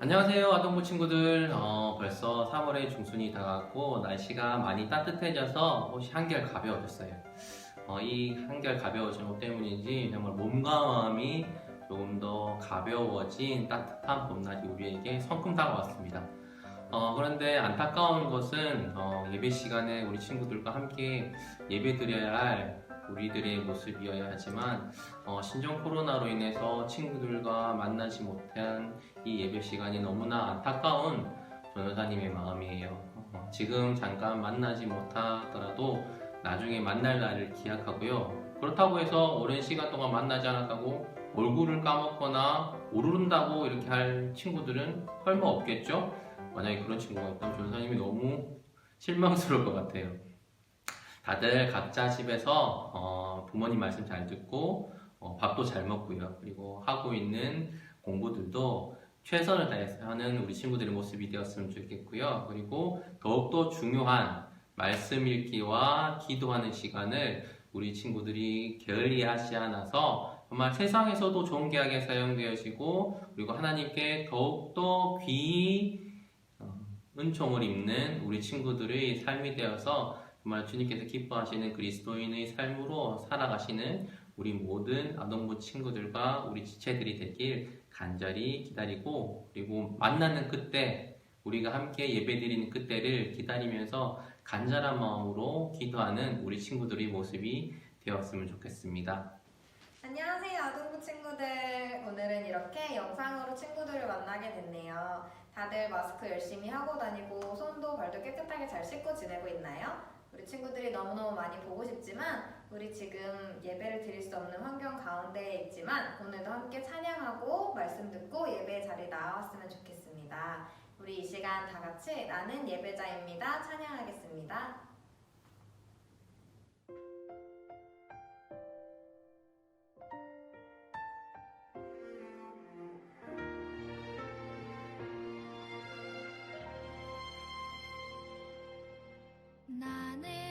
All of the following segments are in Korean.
안녕하세요 아동부 친구들. 어, 벌써 3월의 중순이 다가왔고 날씨가 많이 따뜻해져서 옷이 한결 가벼워졌어요. 어, 이 한결 가벼워진 옷 때문인지 정말 몸과 마음이 조금 더 가벼워진 따뜻한 봄날이 우리에게 성큼 다가왔습니다. 어, 그런데 안타까운 것은 어, 예배 시간에 우리 친구들과 함께 예배 드려야 할 우리들의 모습이어야 하지만 어, 신종 코로나로 인해서 친구들과 만나지 못한 이 예배 시간이 너무나 안타까운 전도사님의 마음이에요. 어, 지금 잠깐 만나지 못하더라도 나중에 만날 날을 기약하고요. 그렇다고 해서 오랜 시간 동안 만나지 않았다고 얼굴을 까먹거나 오르른다고 이렇게 할 친구들은 설마 없겠죠? 만약에 그런 친구가 있다면 전도사님이 너무 실망스러울 것 같아요. 다들 각자 집에서 어, 부모님 말씀 잘 듣고 어, 밥도 잘 먹고요. 그리고 하고 있는 공부들도 최선을 다해서 하는 우리 친구들의 모습이 되었으면 좋겠고요. 그리고 더욱더 중요한 말씀 읽기와 기도하는 시간을 우리 친구들이 게을리 하지 않아서 정말 세상에서도 존귀하게 사용되어지고 그리고 하나님께 더욱더 귀히 어, 은총을 입는 우리 친구들의 삶이 되어서 정말 주님께서 기뻐하시는 그리스도인의 삶으로 살아가시는 우리 모든 아동부 친구들과 우리 지체들이 되길 간절히 기다리고 그리고 만나는 그때 우리가 함께 예배드리는 그때를 기다리면서 간절한 마음으로 기도하는 우리 친구들의 모습이 되었으면 좋겠습니다. 안녕하세요 아동부 친구들 오늘은 이렇게 영상으로 친구들을 만나게 됐네요 다들 마스크 열심히 하고 다니고 손도 발도 깨끗하게 잘 씻고 지내고 있나요? 우리 친구들이 너무너무 많이 보고 싶지만 우리 지금 예배를 드릴 수 없는 환경 가운데에 있지만 오늘도 함께 찬양하고 말씀 듣고 예배 자리에 나왔으면 좋겠습니다. 우리 이 시간 다 같이 나는 예배자입니다. 찬양하겠습니다 나는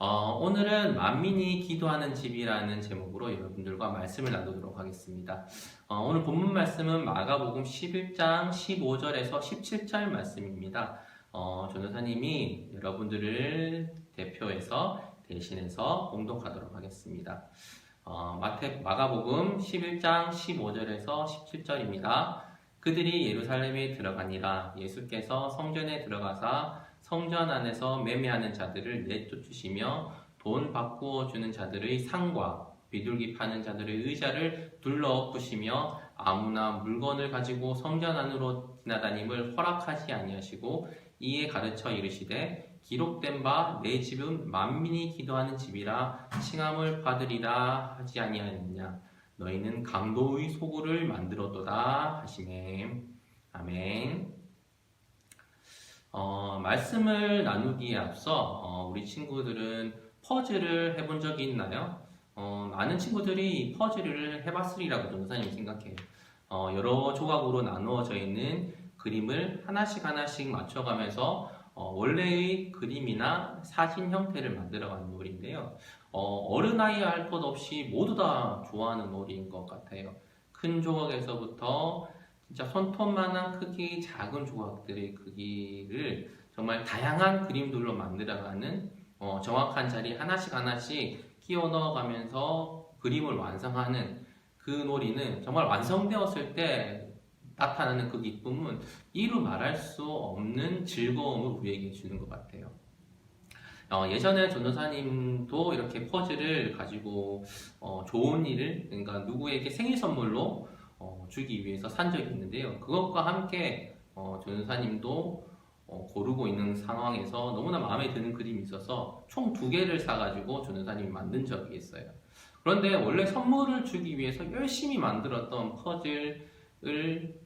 어, 오늘은 만민이 기도하는 집이라는 제목으로 여러분들과 말씀을 나누도록 하겠습니다. 어, 오늘 본문 말씀은 마가복음 11장 15절에서 17절 말씀입니다. 어, 전도사님이 여러분들을 대표해서 대신해서 공독하도록 하겠습니다. 어, 마태, 마가복음 11장 15절에서 17절입니다. 그들이 예루살렘에 들어가니라 예수께서 성전에 들어가사 성전 안에서 매매하는 자들을 내쫓으시며 돈 바꾸어 주는 자들의 상과 비둘기 파는 자들의 의자를 둘러엎으시며 아무나 물건을 가지고 성전 안으로 지나다님을 허락하지 아니하시고 이에 가르쳐 이르시되 기록된 바 내 집은 만민이 기도하는 집이라 칭함을 받으리라 하지 아니하느냐? 너희는 강도의 소굴을 만들었도다 하시네. 아멘 어, 말씀을 나누기에 앞서 어, 우리 친구들은 퍼즐을 해본 적이 있나요? 어, 많은 친구들이 퍼즐을 해봤으리라고 전도사님이 생각해요. 어, 여러 조각으로 나누어져 있는 그림을 하나씩 하나씩 맞춰가면서 어, 원래의 그림이나 사진 형태를 만들어가는 놀이인데요. 어, 른 아이 할 것 없이 모두 다 좋아하는 놀이인 것 같아요. 큰 조각에서부터 진짜 손톱만한 크기 작은 조각들의 크기를 정말 다양한 그림들로 만들어가는 어, 정확한 자리 하나씩 하나씩 끼워 넣어가면서 그림을 완성하는 그 놀이는 정말 완성되었을 때 나타나는 그 기쁨은 이루 말할 수 없는 즐거움을 우리에게 주는 것 같아요. 어, 예전에 전도사님도 이렇게 퍼즐을 가지고 어, 좋은 일을 그러니까 누구에게 생일 선물로 어, 주기 위해서 산 적이 있는데요. 그것과 함께 어, 전도사님도 어, 고르고 있는 상황에서 너무나 마음에 드는 그림이 있어서 총 두 개를 사가지고 전도사님이 만든 적이 있어요. 그런데 원래 선물을 주기 위해서 열심히 만들었던 퍼즐을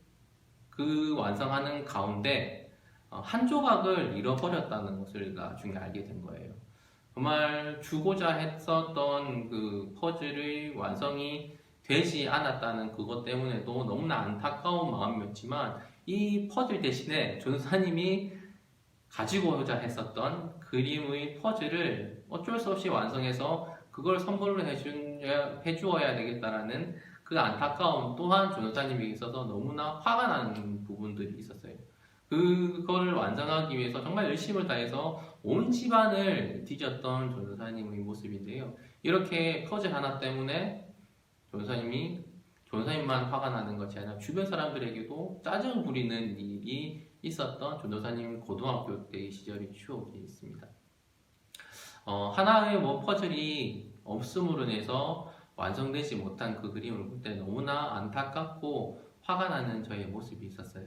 그 완성하는 가운데 어, 한 조각을 잃어버렸다는 것을 나중에 알게 된 거예요. 정말 주고자 했었던 그 퍼즐의 완성이 되지 않았다는 그것 때문에도 너무나 안타까운 마음이었지만 이 퍼즐 대신에 전사님이 가지고자 했었던 그림의 퍼즐을 어쩔 수 없이 완성해서 그걸 선물로 해준, 해주어야 되겠다라는 그 안타까움 또한 전사님에게 있어서 너무나 화가 나는 부분들이 있었어요. 그걸 완성하기 위해서 정말 열심을 다해서 온 집안을 뒤졌던 전사님의 모습인데요. 이렇게 퍼즐 하나 때문에 전사님이 전사님만 화가 나는 것이 아니라 주변 사람들에게도 짜증 부리는 일이 있었던 전도사님 고등학교 때의 시절이 추억이 있습니다. 어, 하나의 뭐 퍼즐이 없음으로 인해서 완성되지 못한 그 그림을 볼 때 너무나 안타깝고 화가 나는 저의 모습이 있었어요.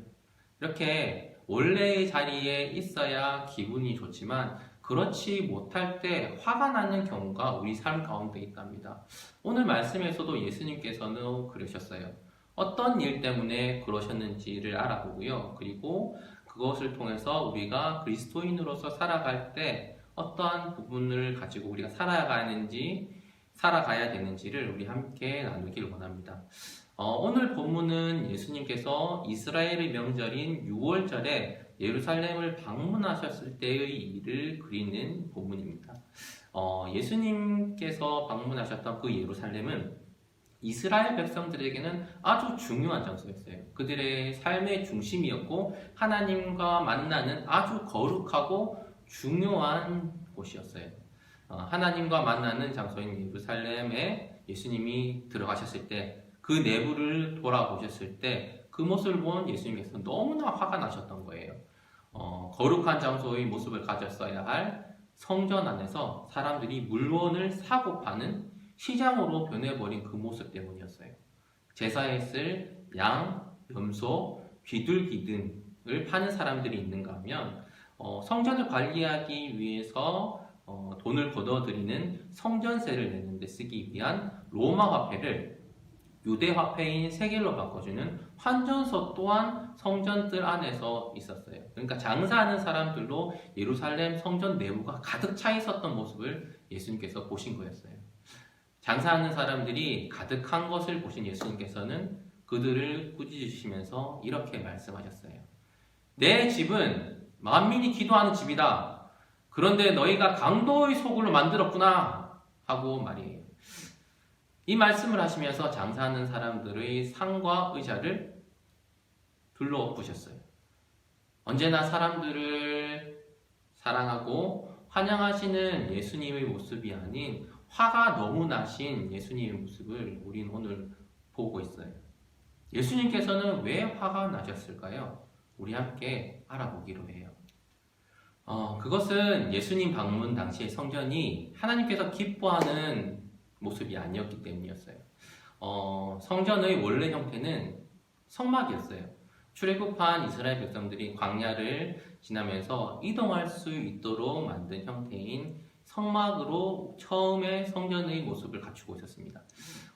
이렇게 원래의 자리에 있어야 기분이 좋지만 그렇지 못할 때 화가 나는 경우가 우리 삶 가운데 있답니다. 오늘 말씀에서도 예수님께서는 그러셨어요. 어떤 일 때문에 그러셨는지를 알아보고요. 그리고 그것을 통해서 우리가 그리스도인으로서 살아갈 때 어떠한 부분을 가지고 우리가 살아가는지, 살아가야 되는지를 우리 함께 나누길 원합니다. 어, 오늘 본문은 예수님께서 이스라엘의 명절인 6월절에 예루살렘을 방문하셨을 때의 일을 그리는 본문입니다. 어, 예수님께서 방문하셨던 그 예루살렘은 이스라엘 백성들에게는 아주 중요한 장소였어요. 그들의 삶의 중심이었고 하나님과 만나는 아주 거룩하고 중요한 곳이었어요. 어, 하나님과 만나는 장소인 예루살렘에 예수님이 들어가셨을 때 그 내부를 돌아보셨을 때 그 모습을 본 예수님께서 너무나 화가 나셨던 거예요. 어, 거룩한 장소의 모습을 가졌어야 할 성전 안에서 사람들이 물건을 사고 파는 시장으로 변해버린 그 모습 때문이었어요. 제사에 쓸 양, 염소, 비둘기 등을 파는 사람들이 있는가 하면 어, 성전을 관리하기 위해서 어, 돈을 걷어들이는 성전세를 내는 데 쓰기 위한 로마 화폐를 유대 화폐인 세겔로 바꿔주는 환전소 또한 성전들 안에서 있었어요. 그러니까 장사하는 사람들로 예루살렘 성전 내부가 가득 차 있었던 모습을 예수님께서 보신 거였어요. 장사하는 사람들이 가득한 것을 보신 예수님께서는 그들을 꾸짖으시면서 이렇게 말씀하셨어요. 내 집은 만민이 기도하는 집이다. 그런데 너희가 강도의 소굴로 만들었구나. 하고 말이에요. 이 말씀을 하시면서 장사하는 사람들의 상과 의자를 둘러엎으셨어요. 언제나 사람들을 사랑하고 환영하시는 예수님의 모습이 아닌 화가 너무 나신 예수님의 모습을 우리는 오늘 보고 있어요. 예수님께서는 왜 화가 나셨을까요? 우리 함께 알아보기로 해요. 어, 그것은 예수님 방문 당시의 성전이 하나님께서 기뻐하는 모습이 아니었기 때문이었어요. 어, 성전의 원래 형태는 성막이었어요. 출애굽한 이스라엘 백성들이 광야를 지나면서 이동할 수 있도록 만든 형태인 성막으로 처음에 성전의 모습을 갖추고 있었습니다.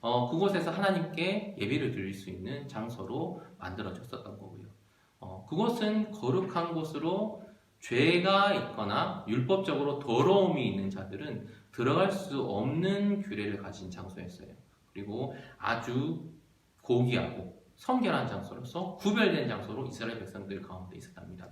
어, 그곳에서 하나님께 예배를 드릴 수 있는 장소로 만들어졌었던 거고요. 어, 그곳은 거룩한 곳으로 죄가 있거나 율법적으로 더러움이 있는 자들은 들어갈 수 없는 규례를 가진 장소였어요. 그리고 아주 고귀하고 성결한 장소로서 구별된 장소로 이스라엘 백성들 가운데 있었답니다.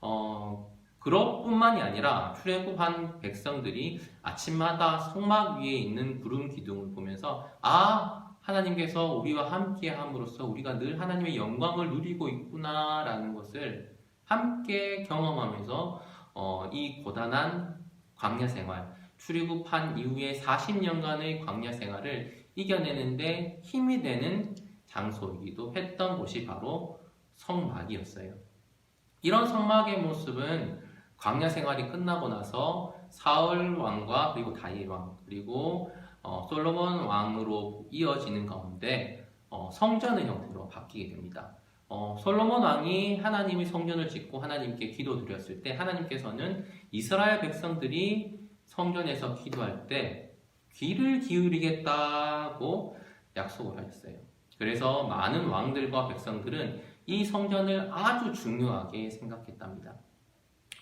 어, 그것뿐만이 아니라 출애굽한 백성들이 아침마다 성막 위에 있는 구름 기둥을 보면서 아 하나님께서 우리와 함께 함으로써 우리가 늘 하나님의 영광을 누리고 있구나라는 것을 함께 경험하면서 어, 이 고단한 광야 생활 출애굽한 이후에 40년간의 광야 생활을 이겨내는데 힘이 되는 장소이기도 했던 곳이 바로 성막이었어요. 이런 성막의 모습은 광야 생활이 끝나고 나서 사울 왕과 그리고 다윗 왕 그리고 어, 솔로몬 왕으로 이어지는 가운데 어, 성전의 형태로 바뀌게 됩니다. 어, 솔로몬 왕이 하나님의 성전을 짓고 하나님께 기도 드렸을 때 하나님께서는 이스라엘 백성들이 성전에서 기도할 때 귀를 기울이겠다고 약속을 하셨어요. 그래서 많은 왕들과 백성들은 이 성전을 아주 중요하게 생각했답니다.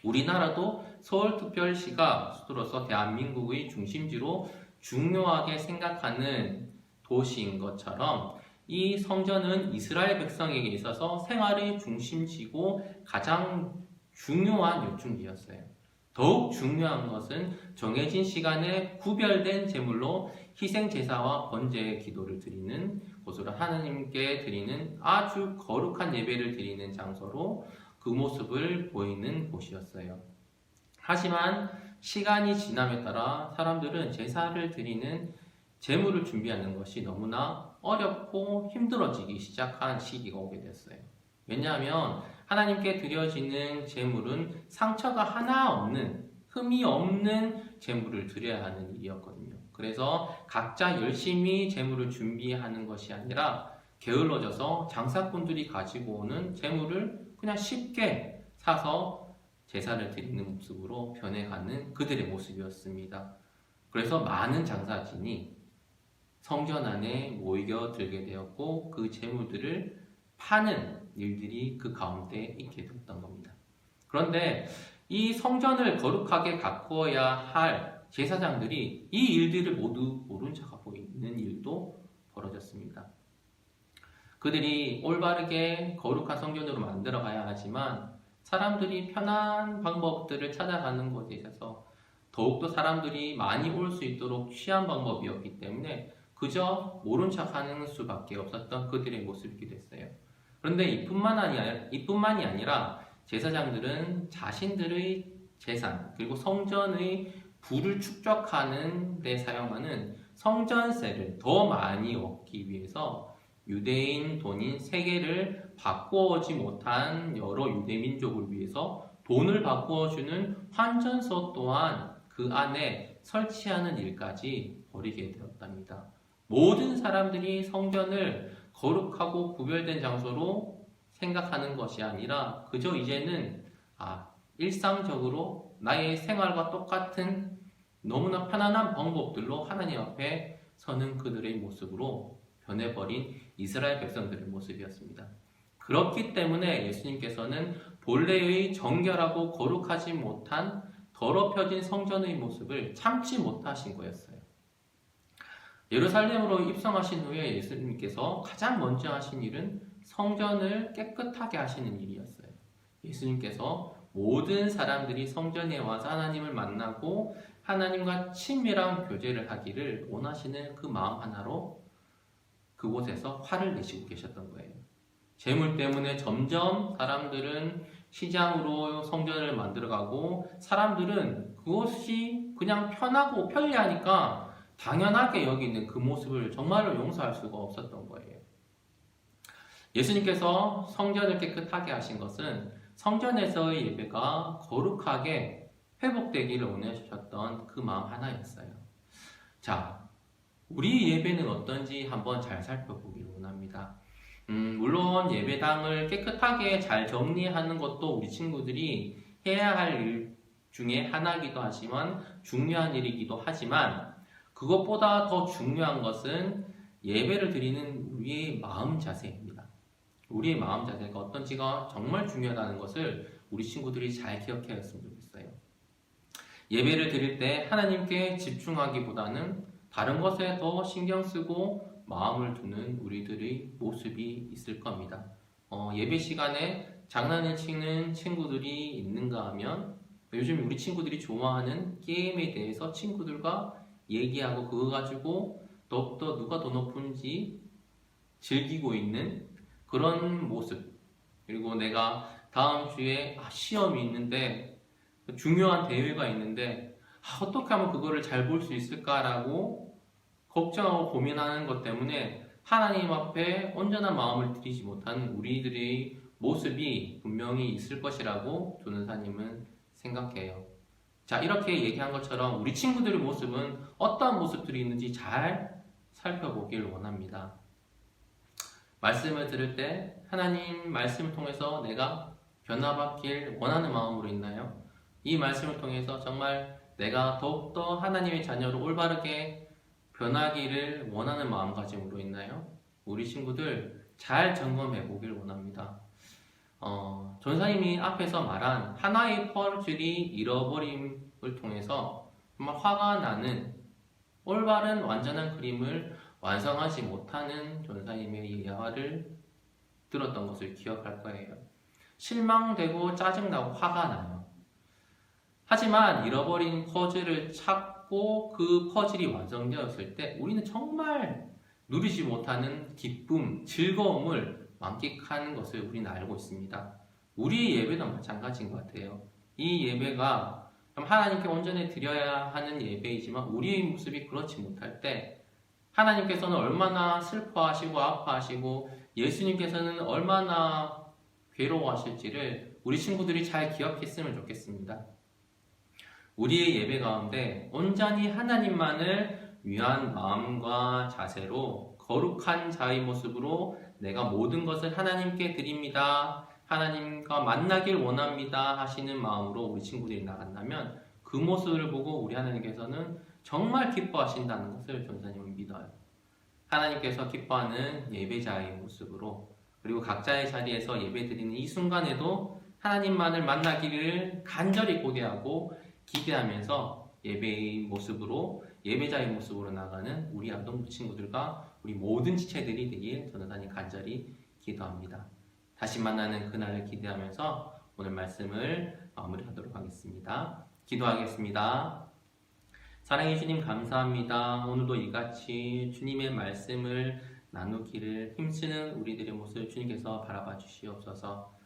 우리나라도 서울특별시가 수도로서 대한민국의 중심지로 중요하게 생각하는 도시인 것처럼 이 성전은 이스라엘 백성에게 있어서 생활의 중심지고 가장 중요한 요충지였어요. 더욱 중요한 것은 정해진 시간에 구별된 제물로 희생 제사와 번제의 기도를 드리는 곳으로 하나님께 드리는 아주 거룩한 예배를 드리는 장소로 그 모습을 보이는 곳이었어요. 하지만 시간이 지남에 따라 사람들은 제사를 드리는 제물을 준비하는 것이 너무나 어렵고 힘들어지기 시작한 시기가 오게 됐어요. 왜냐하면 하나님께 드려지는 제물은 상처가 하나 없는 흠이 없는 제물을 드려야 하는 일이었거든요. 그래서 각자 열심히 제물을 준비하는 것이 아니라 게을러져서 장사꾼들이 가지고 오는 제물을 그냥 쉽게 사서 제사를 드리는 모습으로 변해가는 그들의 모습이었습니다. 그래서 많은 장사진이 성전 안에 모이겨 들게 되었고 그 재물들을 파는 일들이 그 가운데 있게 되었던 겁니다. 그런데 이 성전을 거룩하게 가꾸어야 할 제사장들이 이 일들을 모두 모른 척하고 있는 일도 벌어졌습니다. 그들이 올바르게 거룩한 성전으로 만들어 가야 하지만 사람들이 편한 방법들을 찾아가는 것에 있어서 더욱더 사람들이 많이 올 수 있도록 취한 방법이었기 때문에 그저 모른 척 하는 수밖에 없었던 그들의 모습이기도 했어요. 그런데 이뿐만 아니라 이뿐만이 아니라 제사장들은 자신들의 재산 그리고 성전의 부를 축적하는 데 사용하는 성전세를 더 많이 얻기 위해서 유대인 돈인 세계를 바꾸어오지 못한 여러 유대 민족을 위해서 돈을 바꾸어주는 환전소 또한 그 안에 설치하는 일까지 벌이게 되었답니다. 모든 사람들이 성전을 거룩하고 구별된 장소로 생각하는 것이 아니라 그저 이제는 아, 일상적으로 나의 생활과 똑같은 너무나 편안한 방법들로 하나님 앞에 서는 그들의 모습으로 변해버린 이스라엘 백성들의 모습이었습니다. 그렇기 때문에 예수님께서는 본래의 정결하고 거룩하지 못한 더럽혀진 성전의 모습을 참지 못하신 거였어요. 예루살렘으로 입성하신 후에 예수님께서 가장 먼저 하신 일은 성전을 깨끗하게 하시는 일이었어요. 예수님께서 모든 사람들이 성전에 와서 하나님을 만나고 하나님과 친밀한 교제를 하기를 원하시는 그 마음 하나로 그곳에서 화를 내시고 계셨던 거예요. 재물 때문에 점점 사람들은 시장으로 성전을 만들어가고 사람들은 그것이 그냥 편하고 편리하니까 당연하게 여기는 그 모습을 정말로 용서할 수가 없었던 거예요. 예수님께서 성전을 깨끗하게 하신 것은 성전에서의 예배가 거룩하게 회복되기를 원하셨던 그 마음 하나였어요. 자, 우리 예배는 어떤지 한번 잘 살펴보기를 원합니다. 음, 물론 예배당을 깨끗하게 잘 정리하는 것도 우리 친구들이 해야 할 일 중에 하나이기도 하지만 중요한 일이기도 하지만 그것보다 더 중요한 것은 예배를 드리는 우리의 마음 자세입니다. 우리의 마음 자세가 어떤지가 정말 중요하다는 것을 우리 친구들이 잘 기억해야 했으면 좋겠어요. 예배를 드릴 때 하나님께 집중하기보다는 다른 것에 더 신경 쓰고 마음을 두는 우리들의 모습이 있을 겁니다. 어, 예배 시간에 장난을 치는 친구들이 있는가 하면 요즘 우리 친구들이 좋아하는 게임에 대해서 친구들과 얘기하고 그거 가지고 더욱더 누가 더 높은지 즐기고 있는 그런 모습 그리고 내가 다음 주에 아, 시험이 있는데 중요한 대회가 있는데 아, 어떻게 하면 그거를 잘 볼 수 있을까라고 걱정하고 고민하는 것 때문에 하나님 앞에 온전한 마음을 들이지 못하는 우리들의 모습이 분명히 있을 것이라고 조는사님은 생각해요. 자, 이렇게 얘기한 것처럼 우리 친구들의 모습은 어떠한 모습들이 있는지 잘 살펴보길 원합니다. 말씀을 들을 때 하나님 말씀을 통해서 내가 변화받길 원하는 마음으로 있나요? 이 말씀을 통해서 정말 내가 더욱더 하나님의 자녀로 올바르게 변하기를 원하는 마음가짐으로 있나요? 우리 친구들 잘 점검해 보길 원합니다. 어, 전사님이 앞에서 말한 하나의 퍼즐이 잃어버림을 통해서 정말 화가 나는 올바른 완전한 그림을 완성하지 못하는 전사님의 예화를 들었던 것을 기억할 거예요. 실망되고 짜증나고 화가 나요. 하지만 잃어버린 퍼즐을 찾고 그 퍼즐이 완성되었을 때 우리는 정말 누리지 못하는 기쁨, 즐거움을 만끽하는 것을 우리는 알고 있습니다. 우리의 예배도 마찬가지인 것 같아요. 이 예배가 하나님께 온전히 드려야 하는 예배이지만 우리의 모습이 그렇지 못할 때 하나님께서는 얼마나 슬퍼하시고 아파하시고 예수님께서는 얼마나 괴로워하실지를 우리 친구들이 잘 기억했으면 좋겠습니다. 우리의 예배 가운데 온전히 하나님만을 위한 마음과 자세로 거룩한 자의 모습으로 내가 모든 것을 하나님께 드립니다. 하나님과 만나길 원합니다. 하시는 마음으로 우리 친구들이 나간다면 그 모습을 보고 우리 하나님께서는 정말 기뻐하신다는 것을 전사님은 믿어요. 하나님께서 기뻐하는 예배자의 모습으로 그리고 각자의 자리에서 예배드리는 이 순간에도 하나님만을 만나기를 간절히 고대하고 기대하면서 예배의 모습으로 예배자의 모습으로 나가는 우리 아동부 친구들과 우리 모든 지체들이 되길 하나님 간절히 기도합니다. 다시 만나는 그날을 기대하면서 오늘 말씀을 마무리하도록 하겠습니다. 기도하겠습니다. 사랑해 주님 감사합니다. 오늘도 이같이 주님의 말씀을 나누기를 힘쓰는 우리들의 모습 주님께서 바라봐 주시옵소서.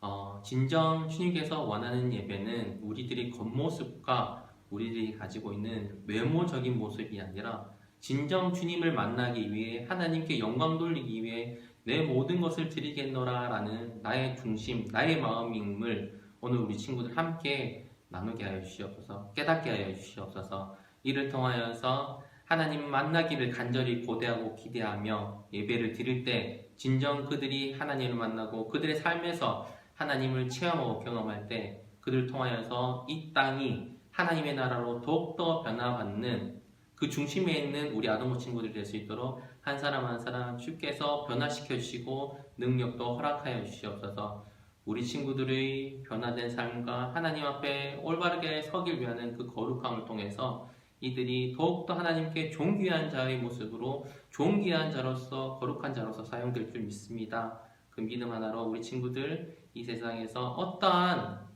어, 진정 주님께서 원하는 예배는 우리들의 겉모습과 우리들이 가지고 있는 외모적인 모습이 아니라 진정 주님을 만나기 위해 하나님께 영광 돌리기 위해 내 모든 것을 드리겠노라라는 나의 중심, 나의 마음임을 오늘 우리 친구들 함께 나누게 하여 주시옵소서, 깨닫게 하여 주시옵소서. 이를 통하여서 하나님 만나기를 간절히 고대하고 기대하며 예배를 드릴 때 진정 그들이 하나님을 만나고 그들의 삶에서 하나님을 체험하고 경험할 때 그들을 통하여서 이 땅이 하나님의 나라로 더욱더 변화받는 그 중심에 있는 우리 아동부 친구들이 될 수 있도록 한 사람 한 사람 주께서 변화시켜 주시고 능력도 허락하여 주시옵소서 우리 친구들의 변화된 삶과 하나님 앞에 올바르게 서길 위한 그 거룩함을 통해서 이들이 더욱더 하나님께 존귀한 자의 모습으로 존귀한 자로서 거룩한 자로서 사용될 줄 믿습니다. 그 믿음 하나로 우리 친구들 이 세상에서 어떠한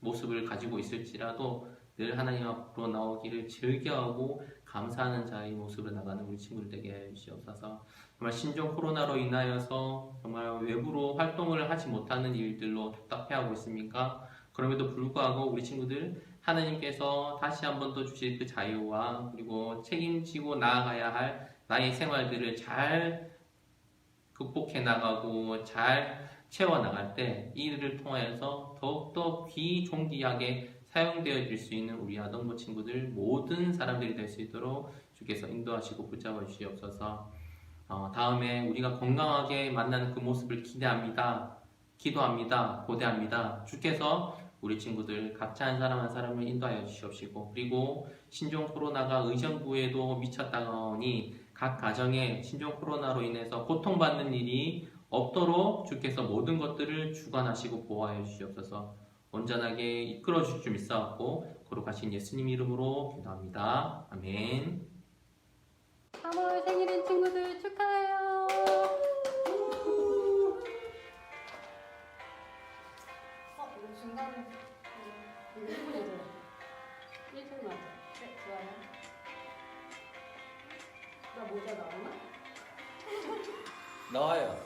모습을 가지고 있을지라도 늘 하나님 앞으로 나오기를 즐겨하고 감사하는 자의 모습으로 나가는 우리 친구들 되게 해 주시옵소서. 정말 신종 코로나로 인하여서 정말 외부로 활동을 하지 못하는 일들로 답답해하고 있습니까? 그럼에도 불구하고 우리 친구들 하나님께서 다시 한 번 더 주실 그 자유와 그리고 책임지고 나아가야 할 나의 생활들을 잘 극복해 나가고 잘 채워 나갈 때 이를 통하여서 더욱더 귀종기하게 사용되어질 수 있는 우리 아동부 친구들 모든 사람들이 될 수 있도록 주께서 인도하시고 붙잡아 주시옵소서. 어, 다음에 우리가 건강하게 만나는 그 모습을 기대합니다. 기도합니다. 고대합니다. 주께서 우리 친구들 각자 한 사람 한 사람을 인도하여 주시옵시고 그리고 신종 코로나가 의정부에도 미쳤다니 각 가정에 신종 코로나로 인해서 고통받는 일이 없도록 주께서 모든 것들을 주관하시고 보호하여 주시옵소서 온전하게 이끌어 주실 줄 믿사옵고 거룩하신 예수님 이름으로 기도합니다. 아멘 3월 생일인 친구들 축하해요. 어, 이거 중간에 1절 맞아. 네, 좋아요. 나 모자 나오나? 나와요.